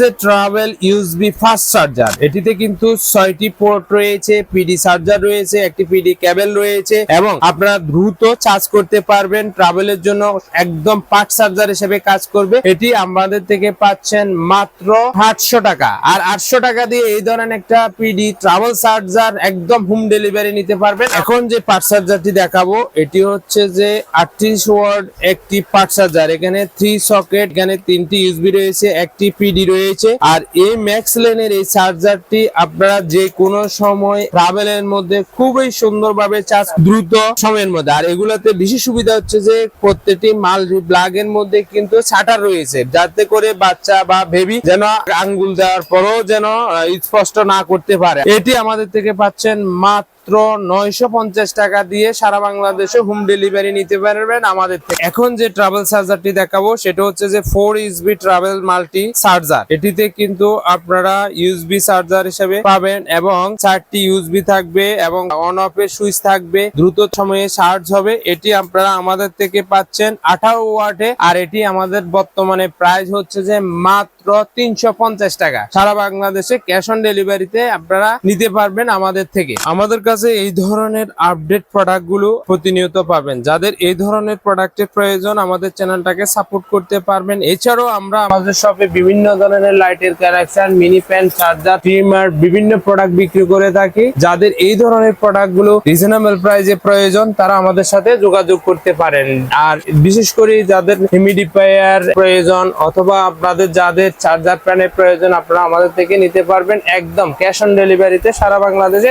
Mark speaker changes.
Speaker 1: যে travel USB fast charger এটিতে কিন্তু ছয়টি পোর্ট রয়েছে পিডি চার্জার রয়েছে, একটি পিডি কেবল রয়েছে এবং আপনারা দ্রুত চার্জ করতে পারবেন ট্রাভেলের জন্য একদম পার্ট চার্জার হিসেবে কাজ করবে। এটি আমাদের থেকে পাচ্ছেন মাত্র আটশো টাকা। আর আটশো টাকা দিয়ে এই ধরনের একটা পিডি ট্রাভেল চার্জার একদম হোম ডেলিভারি নিতে পারবেন। এখন যে পার্ট চার্জারটি দেখাবো, এটি হচ্ছে যে আটত্রিশ ওয়ার্ড একটি পার্ট চার্জার এখানে থ্রি সকেট এখানে তিনটি ইউএসবি রয়েছে, একটি পিডি রয়েছে। আর এই ম্যাক্স লেনের এই চার্জারটি আপনারা যে কোনো সময় ট্রাভেলের মধ্যে খুবই সুন্দরভাবে চার্জ দ্রুত সময়ের মধ্যে। আর এগুলোতে বেশি সুবিধা হচ্ছে যে প্রত্যেকটি মাল্টি প্লাগ এর মধ্যে কিন্তু শাটার রয়েছে। যাতে করে বাচ্চা বা বেবি যেন আঙ্গুল দেওয়ার পরও যেন স্পষ্ট না করতে পারে। এটি আমাদের থেকে পাচ্ছেন মাত্র নয়শো পঞ্চাশ টাকা দিয়ে সারা বাংলাদেশে হোম ডেলিভারি নিতে পারবেন আমাদের থেকে। এখন যে ট্রাভেল চার্জারটি দেখাবো, সেটা হচ্ছে যে four USB travel multi charger এটিতে কিন্তু আপনারা ইউএসবি চার্জার হিসেবে পাবেন এবং চারটি ইউএসবি থাকবে এবং অন অফ এর সুইচ থাকবে, দ্রুত সময়ে চার্জ হবে। এটি আপনারা আমাদের থেকে পাচ্ছেন আঠারো ওয়াটে আর এটি আমাদের বর্তমানে প্রাইস হচ্ছে যে মাত্র তিনশো পঞ্চাশ টাকা। সারা বাংলাদেশে ক্যাশ অন ডেলিভারিতে আপনারা নিতে পারবেন আমাদের থেকে। আমাদের কাছে এই ধরনের আপডেট প্রোডাক্টগুলো প্রতিনিয়ত পাবেন। যাদের এই ধরনের প্রোডাক্টের প্রয়োজন, আমাদের চ্যানেলটাকে সাপোর্ট করতে পারবেন। এছাড়াও আমরা আমাদের শপে বিভিন্ন ধরনের লাইটের connection mini fan charger trimmer বিভিন্ন প্রোডাক্ট বিক্রি করে থাকি। যাদের এই ধরনের প্রোডাক্টগুলো রিজনেবল প্রাইসে প্রয়োজন, তারা আমাদের সাথে যোগাযোগ করতে পারেন। আর বিশেষ করে যাদের হিমিডিফায়ার প্রয়োজন, অথবা আপনাদের যাদের চার্জার প্যানের প্রয়োজন আপনারা আমাদের থেকে নিতে পারবেন একদম ক্যাশ অন ডেলিভারিতে সারা বাংলাদেশে।